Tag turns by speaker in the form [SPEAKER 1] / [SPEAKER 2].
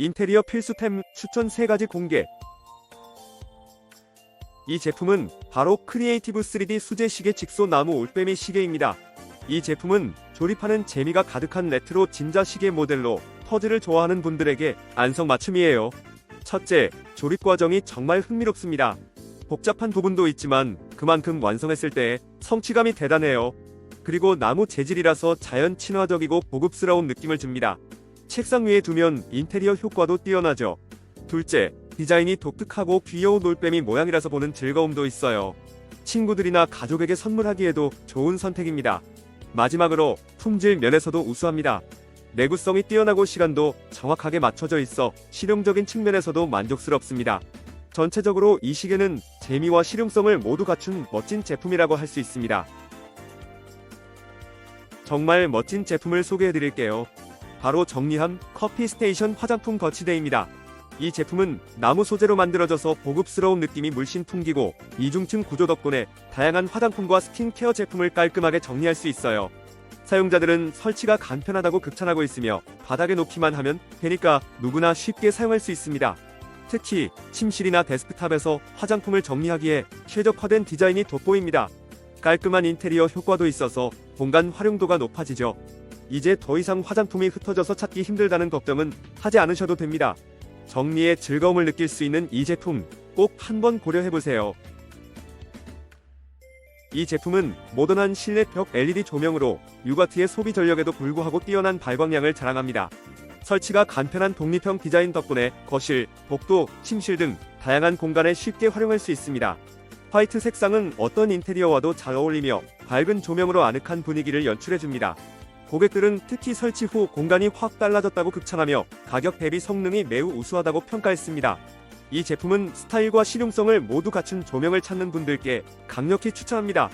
[SPEAKER 1] 인테리어 필수템 추천 3가지 공개. 이 제품은 바로 크리에이티브 3D 수제 시계 직소 나무 올빼미 시계입니다. 이 제품은 조립하는 재미가 가득한 레트로 진자 시계 모델로 퍼즐을 좋아하는 분들에게 안성맞춤이에요. 첫째, 조립 과정이 정말 흥미롭습니다. 복잡한 부분도 있지만 그만큼 완성했을 때 성취감이 대단해요. 그리고 나무 재질이라서 자연 친화적이고 고급스러운 느낌을 줍니다. 책상 위에 두면 인테리어 효과도 뛰어나죠. 둘째, 디자인이 독특하고 귀여운 올빼미 모양이라서 보는 즐거움도 있어요. 친구들이나 가족에게 선물하기에도 좋은 선택입니다. 마지막으로 품질 면에서도 우수합니다. 내구성이 뛰어나고 시간도 정확하게 맞춰져 있어 실용적인 측면에서도 만족스럽습니다. 전체적으로 이 시계는 재미와 실용성을 모두 갖춘 멋진 제품이라고 할 수 있습니다. 정말 멋진 제품을 소개해 드릴게요. 바로 정리함 커피 스테이션 화장품 거치대입니다. 이 제품은 나무 소재로 만들어져서 고급스러운 느낌이 물씬 풍기고 이중층 구조 덕분에 다양한 화장품과 스킨케어 제품을 깔끔하게 정리할 수 있어요. 사용자들은 설치가 간편하다고 극찬하고 있으며 바닥에 놓기만 하면 되니까 누구나 쉽게 사용할 수 있습니다. 특히 침실이나 데스크탑에서 화장품을 정리하기에 최적화된 디자인이 돋보입니다. 깔끔한 인테리어 효과도 있어서 공간 활용도가 높아지죠. 이제 더 이상 화장품이 흩어져서 찾기 힘들다는 걱정은 하지 않으셔도 됩니다. 정리의 즐거움을 느낄 수 있는 이 제품 꼭 한번 고려해보세요. 이 제품은 모던한 실내 벽 LED 조명으로 육아트의 소비 전력에도 불구하고 뛰어난 발광량을 자랑합니다. 설치가 간편한 독립형 디자인 덕분에 거실, 복도, 침실 등 다양한 공간에 쉽게 활용할 수 있습니다. 화이트 색상은 어떤 인테리어와도 잘 어울리며 밝은 조명으로 아늑한 분위기를 연출해줍니다. 고객들은 특히 설치 후 공간이 확 달라졌다고 극찬하며 가격 대비 성능이 매우 우수하다고 평가했습니다. 이 제품은 스타일과 실용성을 모두 갖춘 조명을 찾는 분들께 강력히 추천합니다.